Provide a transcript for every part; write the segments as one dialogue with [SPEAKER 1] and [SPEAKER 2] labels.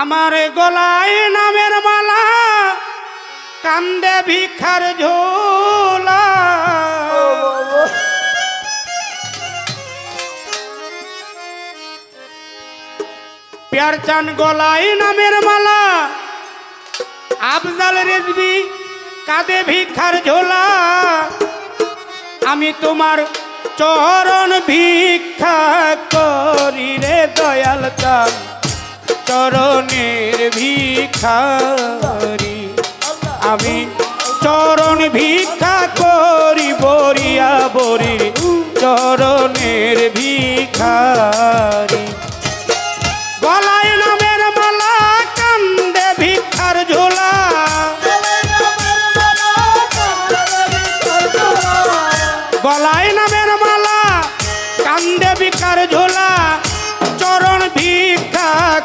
[SPEAKER 1] আমার গলায় নামের মালা, কান্দে ভিক্ষার ঝোলা। প্যার চান গলায় নামের মালা, আফজাল রেজবি কাঁদে ভিক্ষার ঝোলা। আমি তোমার চরণ ভিক্ষা করি রে দয়াল চান চরণের ভিখারি। আমি চরণ ভিক্ষা করি, বরিয়া বরি, চরণের ভিখারি। গলায় নামের মালা, কান্দে ভিক্ষার ঝোলা। গলায় নামের মালা, কান্দে ভিক্ষার ঝোলা।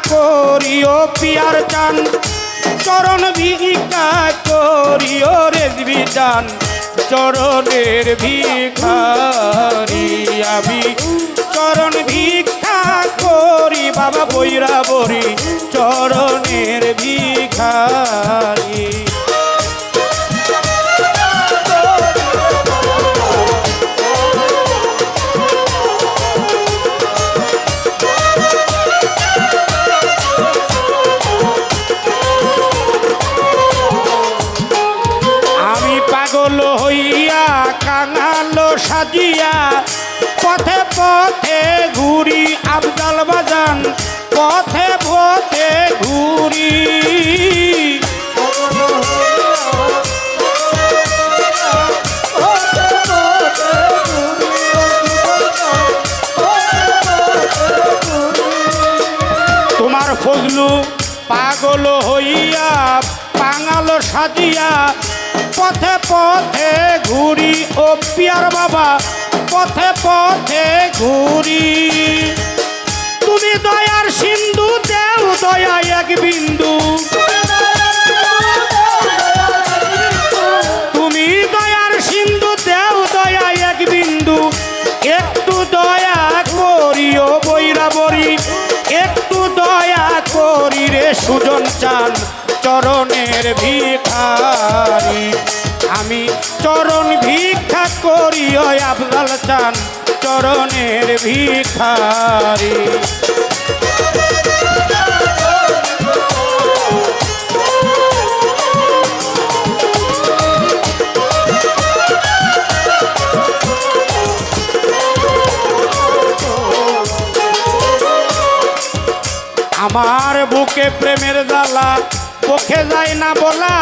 [SPEAKER 1] করিও পিয়ার চান চরণ ভিক্ষা করিও রেজবি চান চরণের ভিখারি আমি। চরণ ভিক্ষা করি বাবা বৈরা বরি চরণের ভিখারি সাজিয়া পথে পথে ঘুরি আফজাল বাজান, পথে পথে ঘুরি। তোমার ফজলু পাগল হইয়া, পাঙাল সাজিয়া পথে পথে ঘুরি ও পিয়ার বাবা, পথে পথে ঘুরি। তুমি দয়ার সিন্ধু, দেও দয়া এক বিন্দু। তুমি দয়ার সিন্ধু, দেও দয়া এক বিন্দু। একটু দয়া করিও বৈরা বরি একটু দয়া করি রে সুজন চান চরণের ভিখারি। আমি চরণ ভিক্ষা করিও আফজাল চান, চরণের ভিখারি আমার বুকে প্রেমের জ্বালা, পক্ষে যায় না বলা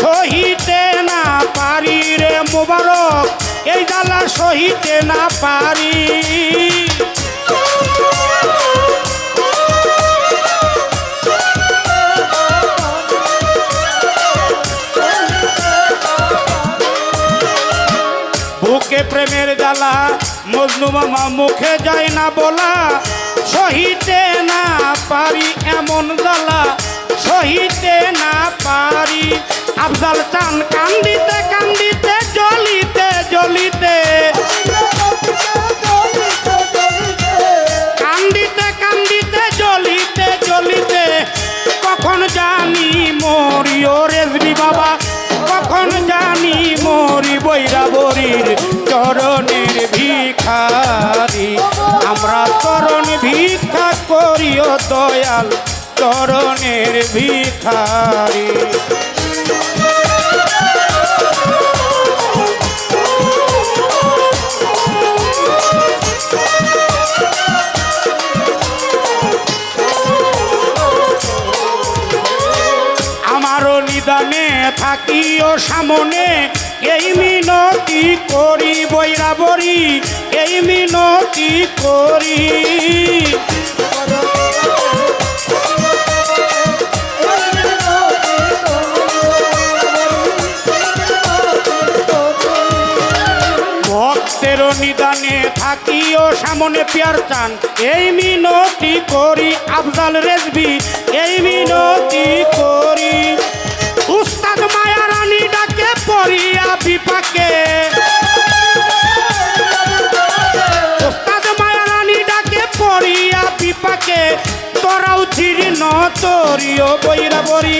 [SPEAKER 1] সহিতে না পারি রে মোবারক, এই জ্বালা সহিতে না পারি। বুকে প্রেমের জ্বালা, মজনু মামা মুখে যায় না বলা, সহিতে না পারি এমন জ্বালা সহিতে না পারি। আফজাল চান কান্দিতে কান্দিতে, জ্বলিতে জ্বলিতে। কান্দিতে কান্দিতে, জ্বলিতে জ্বলিতে। কখন জানি মরি ও রেজবি বাবা। কখন জানি মরি বৈরা বরির চরণের ভিখারি। আমরা চরণ ভিক্ষা করিও দয়াল। চরণের ভিখারি। আমারও নিদানে থাকিও সামনে এই মিনতি করি বৈরা বরি এই মিনতি করি। নিদানে থাকিও সামনে পিয়ার চান। এই মিনতি করি আফজাল রেজবি, এই মিনতি করি। উস্তাদ মায়া রানী ডাকে পড়িয়া বিপাকে। তরি ও বৈরা বরি,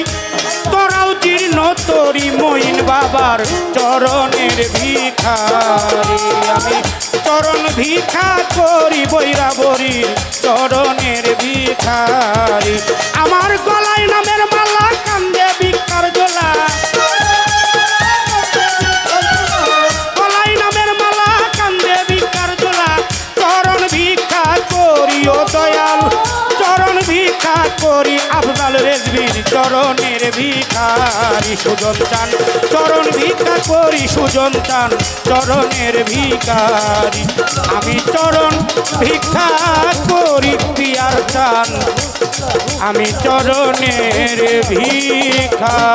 [SPEAKER 1] তোরাও জীর্ণ তরি মইন বাবার চরণের ভিখারি। আমি চরণ ভিক্ষা করি বৈরা বরি চরণের ভিখারি। আমার গলায় নামের মালা কান্দে ভিক্ষার জোলা ভিখারি সুজন চান, চরণ ভিক্ষা করি সুজন চান, চরণের ভিখারি। আমি চরণ ভিক্ষা করি পিয়ার চান, আমি চরণের ভিখারি।